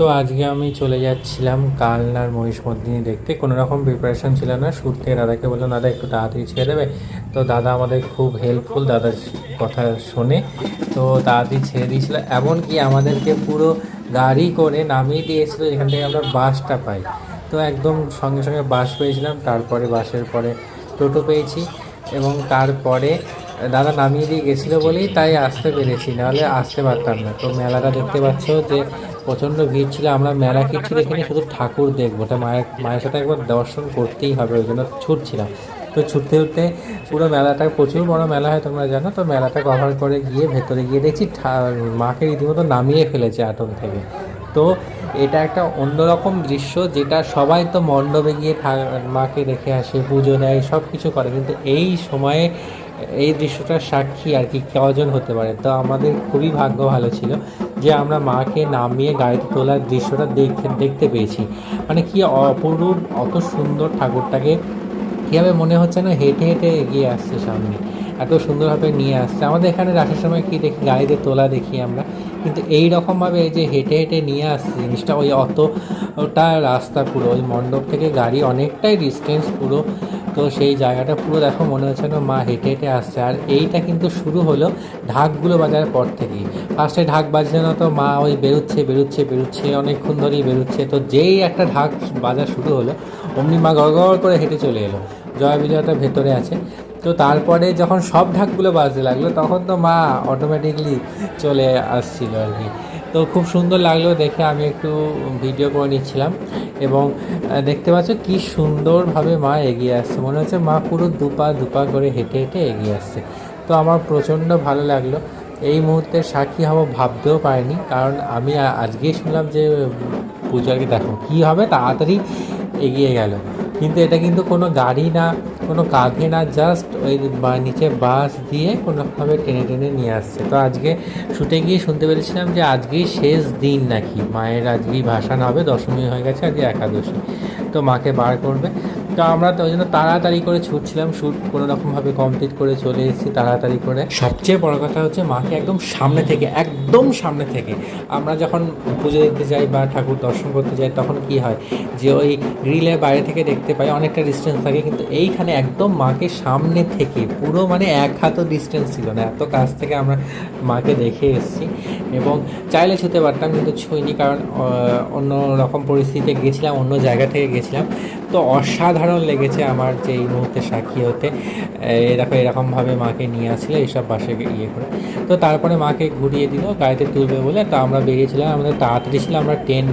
তো আজকে আমি চলে যাচ্ছিলাম কালনার মহিষ মহিষমর্দিনী দেখতে। কোনো রকম প্রিপারেশন ছিল না। শুট থেকে দাদাকে বললাম দাদা, একটু তাড়াতাড়ি ছেড়ে দেবে? তো দাদা আমাদের খুব হেল্পফুল দাদার কথা শোনে। তো তাড়াতাড়ি ছেড়ে দিয়েছিল। এমনকি আমাদেরকে পুরো গাড়ি করে নামিয়ে দিয়েছিল যেখান থেকে আমরা বাসটা পাই। তো একদম সঙ্গে সঙ্গে বাস পেয়েছিলাম। তারপরে বাসের পরে টোটো পেয়েছি এবং তারপরে দাদা নামিয়ে দিয়ে গেছিল বলেই তাই আসতে পেরেছি। নাহলে আসতে পারতাম না। তো মেলাটা দেখতে পাচ্ছ যে প্রচণ্ড ভিড় ছিল, আমরা মেলা কিছু দেখিনি শুধু ঠাকুর দেখব। তো মায়ের মায়ের সাথে একবার দর্শন করতেই হবে, ওই জন্য ছুটছিলাম। তো ছুটতে ছুটতে পুরো মেলাটা, প্রচুর বড় মেলা হয় তোমরা জানো, তো মেলাটা কভার করে গিয়ে ভেতরে গিয়ে দেখছি মাকে রীতিমতো নামিয়ে ফেলেছে আটন থেকে। তো এটা একটা অন্যরকম দৃশ্য, যেটা সবাই তো মণ্ডপে গিয়ে মাকে দেখে আসে, পুজো দেয় সব কিছু করে। কিন্তু এই সময়ে এই দৃশ্যটার সাক্ষী আর কি, কজন হতে পারে? তো আমাদের খুবই ভাগ্য ভালো ছিল। যে আমরা মাকে নামিয়ে গাড়িতে তোলার দৃশ্যটা দেখতে দেখতে পেয়েছি। মানে কি অপরূপ, অত সুন্দর ঠাকুরটাকে। কীভাবে মনে হচ্ছে না হেঁটে হেঁটে এগিয়ে আসছে সামনে। এত সুন্দরভাবে নিয়ে আসছে। আমাদের এখানে রাখার সময় কি দেখি, গাড়িতে তোলা দেখি আমরা। কিন্তু এই রকমভাবে যে হেঁটে হেঁটে নিয়ে আসছে জিনিসটা, ওই অতটা রাস্তা পুরো, ওই মণ্ডপ থেকে গাড়ি অনেকটাই ডিস্টেন্স পুরো। তো সেই জায়গাটা পুরো দেখো মনে হচ্ছে না মা হেঁটে হেঁটে আসছে। আর এইটা কিন্তু শুরু হলো ঢাকগুলো বাজার পর থেকেই। ফার্স্টে ঢাক বাজলে না তো মা ওই বেরোচ্ছে বেরোচ্ছে বেরোচ্ছে, অনেকক্ষণ ধরেই বেরোচ্ছে। তো যেই একটা ঢাক বাজা শুরু হলো, অমনি মা গড় গড় করে হেঁটে চলে এলো। জয় বিজয়টা ভেতরে আছে। তো তারপরে যখন সব ঢাকগুলো বাজতে লাগল, তখন তো মা অটোমেটিকলি চলে আসছিল আর কি। তো খুব সুন্দর লাগল দেখে আমি একটু ভিডিও করে নিচ্ছিলাম। এবং দেখতে পাচ্ছ কি সুন্দরভাবে মা এগিয়ে আসছে। মনে হচ্ছে মা পুরো দুপা দুপা করে হেঁটে হেঁটে এগিয়ে আসছে। তো আমার প্রচণ্ড ভালো লাগল। এই মুহূর্তে সাক্ষী হব ভাবতেও পারিনি। কারণ আমি আজকেই শুনলাম যে পূজাকে দেখো। কী হবে? তাড়াতাড়ি এগিয়ে গেল। কিন্তু এটা কিন্তু কোনো গাড়ি না, কোনো কাঁধে না জাস্ট ওই নিচে বাস দিয়ে কোনোভাবে টেনে টেনে নিয়ে আসছে। তো আজকে শুটে গিয়ে শুনতে পেরেছিলাম যে আজকেই শেষ দিন নাকি, মায়ের আজকেই ভাসান হবে, দশমী হয়ে গেছে আজকে একাদশী। তো মাকে বার করবে। তো আমরা তো ওই জন্য তাড়াতাড়ি করে ছুটছিলাম শ্যুট কোনো রকমভাবে কমপ্লিট করে চলে এসেছি তাড়াতাড়ি করে। সবচেয়ে বড় কথা হচ্ছে মাকে একদম সামনে থেকে, একদম সামনে থেকে। আমরা যখন পুজো দেখতে যাই বা ঠাকুর দর্শন করতে যাই, তখন কি হয় যে ওই গ্রিলের বাইরে থেকে দেখতে পাই অনেকটা ডিস্টেন্স থাকে, কিন্তু এইখানে একদম মাকে সামনে থেকে, পুরো মানে এক হাতও ডিস্টেন্স ছিল না। এত কাছ থেকে আমরা মাকে দেখে এসেছি এবং চাইলে ছুতে পারতাম, কিন্তু ছুঁইনি কারণ অন্য রকম পরিস্থিতিতে গেছিলাম, অন্য জায়গা থেকে গেছিলাম। তো অসাধারণ লেগেছে আমার যে এই মুহূর্তে সাক্ষী হতে। এরকম এরকমভাবে মাকে নিয়ে আসলে এসব বাসে ইয়ে করে। তো তারপরে মাকে ঘুরিয়ে দিল, গাড়িতে তুলবে বলে। তো আমরা বেরিয়েছিলাম আমাদের তাড়াতাড়ি ছিল, আমরা ট্রেন